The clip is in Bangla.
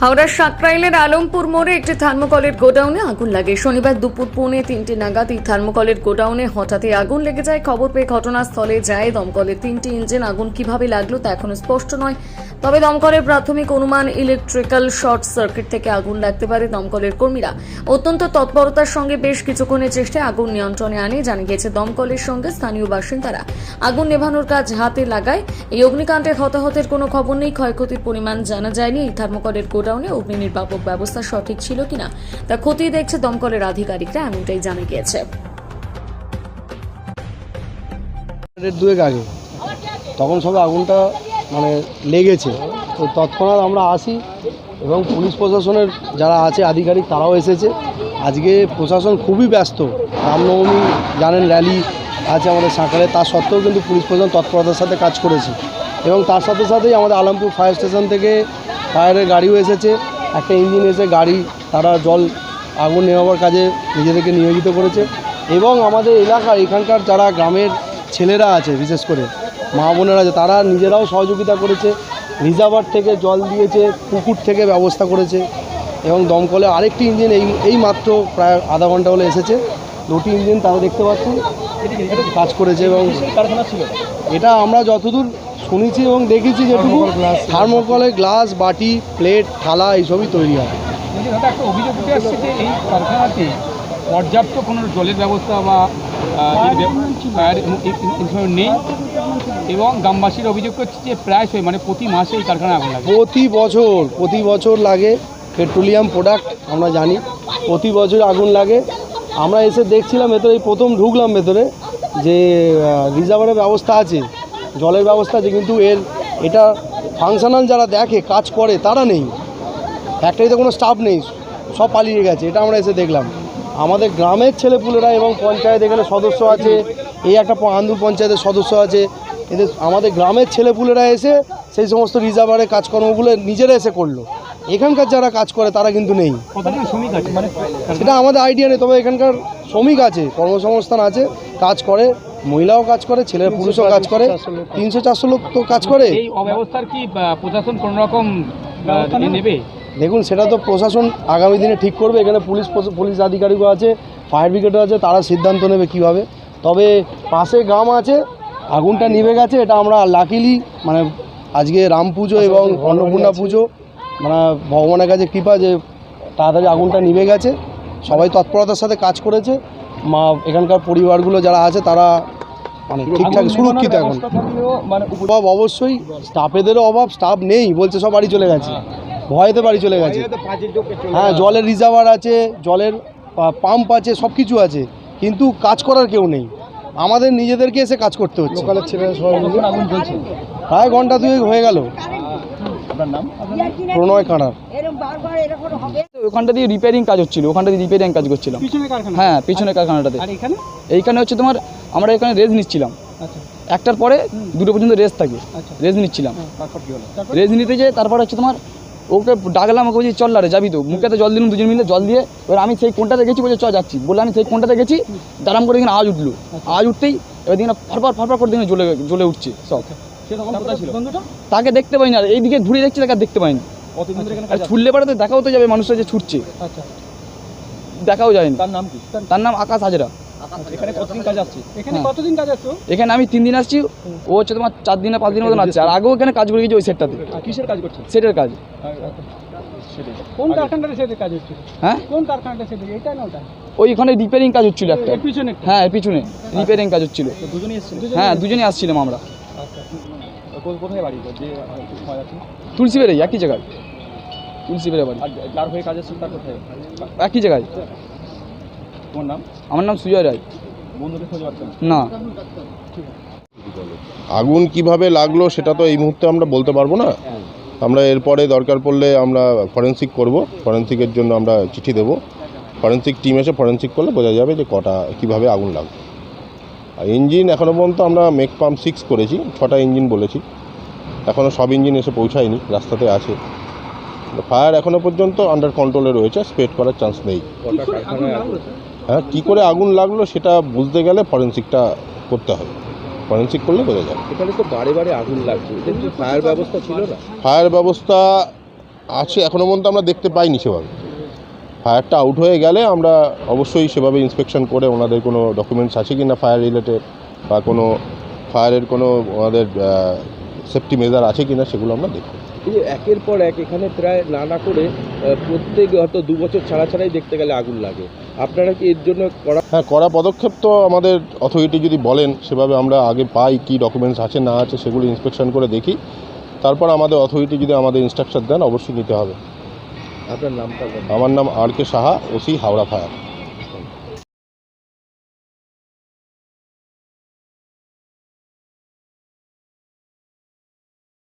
হাওড়ার সাকরাইলের আলমপুর মোড়ে একটি থার্মোকলের গোডাউনে আগুন লাগে। শনিবার দুপুর পৌনে তিনটে নাগাদ এই থার্মোকলের গোডাউনে হঠাৎই আগুন লেগে যায়। খবর পেয়ে ঘটনাস্থলে যায় দমকলের তিনটি ইঞ্জিন আগুন কীভাবে লাগল তা এখনও স্পষ্ট নয়। তবে দমকলের প্রাথমিক অনুমান, ইলেকট্রিক্যাল শর্ট সার্কিট থেকে আগুন লাগতে পারে দমকলের কর্মীরা। অত্যন্ত তৎপরতার সঙ্গে বেশ কিছুক্ষণের চেষ্টায় আগুন নিয়ন্ত্রণে আনে, জানা গিয়েছে দমকলের সঙ্গে স্থানীয় বাসিন্দারা। আগুন নেভানোর কাজ হাতে লাগায়। এই অগ্নিকাণ্ডে হতাহতের কোনো খবর নেই। ক্ষয়ক্ষতির পরিমাণ জানা যায়নি। এই থার্মোকলের গোডাউনে অগ্নি নির্বাপক ব্যবস্থা সঠিক ছিল কিনা তা খতিয়ে দেখছে দমকলের আধিকারিকরা, এমনটাই জানা গিয়েছে। দুয়েক আগে। তখন সবে আগুনটা মানে লেগেছে। তো তৎক্ষণাৎ আমরা আসি এবং পুলিশ প্রশাসনের যারা আছে আধিকারিক তারাও এসেছে। আজকে প্রশাসন খুবই ব্যস্ত। রামনবমী জানেন, র্যালি আছে আমাদের সাঁকারে তার সত্ত্বেও কিন্তু পুলিশ প্রশাসন তৎপরতার সাথে কাজ করেছে। এবং তার সাথে সাথেই আমাদের আলমপুর ফায়ার স্টেশন থেকে ফায়ারের গাড়িও এসেছে। একটা ইঞ্জিন এসে গাড়ি তারা জল আগুন নেওয়ার কাজে নিজেদেরকে নিয়োজিত করেছে। এবং আমাদের এলাকার এখানকার যারা গ্রামের ছেলেরা আছে বিশেষ করে মা বোনেরা আছে তারা নিজেরাও সহযোগিতা করেছে। রিজার্ভার থেকে জল দিয়েছে পুকুর থেকে ব্যবস্থা করেছে। এবং দমকলে আরেকটি ইঞ্জিন এই এই মাত্র প্রায় আধা ঘণ্টা হলে এসেছে। দুটি ইঞ্জিন তারা দেখতে পাচ্ছেন। কাজ করেছে এবং এটা আমরা যতদূর শুনেছি এবং দেখেছি যেটুকু থার্মোকলে গ্লাস বাটি প্লেট থালা এইসবই তৈরি হয়। দাদা একটা অভিযোগ উঠে আসছে যে এই কারখানাতে পর্যাপ্ত কোনো জলের ব্যবস্থা বা নেই এবং গ্রামবাসীর অভিযোগ করছে যে প্রায় সময় মানে প্রতি মাসে এই কারখানায় আগুন লাগে। প্রতি বছর প্রতি বছর লাগে পেট্রোলিয়াম প্রোডাক্ট আমরা জানি প্রতি বছর আগুন লাগে। আমরা এসে দেখছিলাম ভেতরে প্রথম ঢুকলাম ভেতরে যে রিজার্ভারের ব্যবস্থা আছে। জলের ব্যবস্থা আছে কিন্তু এর এটা ফাংশনাল যারা দেখে কাজ করে তারা নেই। ফ্যাক্টরিতে কোনো স্টাফ নেই সব পালিয়ে গেছে এটা আমরা এসে দেখলাম। আমাদের গ্রামের ছেলেপুলেরা এবং পঞ্চায়েত এখানে সদস্য আছে এই একটা আন্দুল পঞ্চায়েতের সদস্য আছে। এদের আমাদের গ্রামের ছেলেপুলেরা এসে সেই সমস্ত রিজার্ভারের কাজকর্মগুলো নিজেরা এসে করল। এখানকার যারা কাজ করে তারা কিন্তু নেই। মানে সেটা আমাদের আইডিয়া নেই তবে এখানকার শ্রমিক আছে কর্মসংস্থান আছে কাজ করে। মহিলাও কাজ করে ছেলে পুরুষও কাজ করে তিনশো চারশো লোক তো কাজ করে। এই অব্যবস্থার কি প্রশাসন কোনো রকম নেবে? দেখুন সেটা তো প্রশাসন আগামী দিনে ঠিক করবে। এখানে পুলিশ পুলিশ আধিকারিকও আছে ফায়ার ব্রিগেডও আছে তারা সিদ্ধান্ত নেবে কীভাবে। তবে পাশে গ্রাম আছে আগুনটা নিভে গেছে এটা আমরা লাকিলি মানে আজকে রাম পুজো এবং অন্নপূর্ণা পুজো মানে ভগবানের কাছে কৃপা যে তাড়াতাড়ি আগুনটা নিভে গেছে। সবাই তৎপরতার সাথে কাজ করেছে। মা এখানকার পরিবারগুলো যারা আছে তারা মানে ঠিকঠাক সুরক্ষিত এখন। মানে অভাব অবশ্যই স্টাফেদেরও অভাব স্টাফ নেই বলছে সব বাড়ি চলে গেছে। ভয়েতে বাড়ি চলে গেছে। হ্যাঁ জলের রিজার্ভার আছে জলের পাম্প আছে সব কিছু আছে। কিন্তু কাজ করার কেউ নেই। আমাদের নিজেদেরকে এসে কাজ করতে হচ্ছে। প্রায় ঘণ্টা দুয়েক হয়ে গেল। আপনার প্রণয় কাঁড়ার এরকম বারবার এরকম হবে ওখানটা দিয়ে রিপেয়ারিং কাজ হচ্ছিল ওখানটা দিয়ে রিপেয়ারিং কাজ করছিলাম। হ্যাঁ পিছনে কারখানাটাতে। আর এখানে? এইখানে হচ্ছে তোমার আমরা এখানে রেস্ট নিচ্ছিলাম। আচ্ছা। একটার পরে দুটো পর্যন্ত রেস্ট থাকে। আচ্ছা। রেস্ট নিচ্ছিলাম। রেস্ট নিতে যেয়ে তারপর হচ্ছে তোমার ওকে ডাকলাম ওকে বলছি চল রে যাবি তো। মুখেতে জল দিলাম দুজন মিলে জল দিয়ে এবার আমি সেই কোনটাতে গেছি বলছে চ যাচ্ছি। বললে আমি সেই কোনটাতে গেছি দাঁড়াম করে এখানে আওয়াজ উঠল। আওয়াজ উঠতেই এবার দিকে ফারফার ফারফার করে দিকে জ্বলে জ্বলে উঠছে সব। তাকে দেখতে পাইনি আর এইদিকে ঘুরে দেখছি তাকে দেখতে ধরে এখানে আর ছুটলে পারে তো দেখাও তো যাবে মানুষরা যে ছুটছে। আচ্ছা। দেখাও যায়নি। তার নাম কি? তার নাম আকাশ হাজরা। এখানে কতদিন কাজ আসছে এখানে। কতদিন কাজ আসছো এখানে আমি তিন দিন আসছি ও হচ্ছে তোমার চার দিনে পাঁচ দিনের মতন আসছে। আর আগেও এখানে কাজ করে গেছি ওই সেটটাতে। কিসের কাজ করছে? সেটের কাজ। কোন কারখানাটা সেটা কাজ হচ্ছে হ্যাঁ? কোন কারখানাটা সেটা এটা না ওটা? ওইখানে রিপেয়ারিং কাজ হচ্ছিল একটা। পিছনে হ্যাঁ পিছনে রিপেয়ারিং কাজ হচ্ছিল। দুজনেই এসেছিল? হ্যাঁ দুজনেই আসছিলাম আমরা। আচ্ছা কোথায় বাড়ি? যে আছে? তুলসী বেড়ে একই জায়গায়। তুলসী বেড়ে বাড়ি। আর যার হয়ে কাজ আসছিল তার কোথায়? একই জায়গায়। তোমার নাম? আমার নাম সুজয় রায়। বন্ধুকে খোঁজ পাচ্ছেন? না। আগুন কীভাবে লাগল সেটা তো এই মুহূর্তে আমরা বলতে পারব না। আমরা এরপরে দরকার পড়লে আমরা ফরেন্সিক করব। ফরেন্সিকের জন্য আমরা চিঠি দেব। ফরেন্সিক টিম এসে ফরেন্সিক করলে বোঝা যাবে যে কটা কীভাবে আগুন লাগল। আর ইঞ্জিন এখনও পর্যন্ত আমরা মেক পাম্প সিক্স করেছি ছটা ইঞ্জিন বলেছি। এখনও সব ইঞ্জিন এসে পৌঁছায়নি রাস্তাতে আছে। ফায়ার এখনও পর্যন্ত আন্ডার কন্ট্রোলে রয়েছে স্প্রেড করার চান্স নেই। হ্যাঁ কী করে আগুন লাগল সেটা বুঝতে গেলে ফরেন্সিকটা করতে হবে। ফরেন্সিক করলে বোঝা যাবে। এখানে তো বারে বারে আগুন লাগছে। ফায়ার ব্যবস্থা ছিল না? ফায়ার ব্যবস্থা আছে এখনও পর্যন্ত আমরা দেখতে পাইনি সেভাবে। ফায়ারটা আউট হয়ে গেলে আমরা অবশ্যই সেভাবে ইন্সপেকশন করে ওনাদের কোনো ডকুমেন্টস আছে কি না ফায়ার রিলেটেড বা কোনো ফায়ারের কোনো ওনাদের সেফটি মেজার আছে কি না সেগুলো আমরা দেখব। এই যে একের পর এক এখানে প্রায় না না করে প্রত্যেক হয়তো দু বছর ছাড়া ছাড়াই দেখতে গেলে আগুন লাগে। আপনারা কি এর জন্য করা হ্যাঁ কড়া পদক্ষেপ তো আমাদের অথরিটি যদি বলেন সেভাবে আমরা আগে পাই কি ডকুমেন্টস আছে না আছে সেগুলো ইন্সপেকশন করে দেখি। তারপর আমাদের অথরিটি যদি আমাদের ইনস্ট্রাকশন দেন অবশ্যই নিতে হবে। আপনার নামটা। আমার নাম R K Saha OC Howrah fire.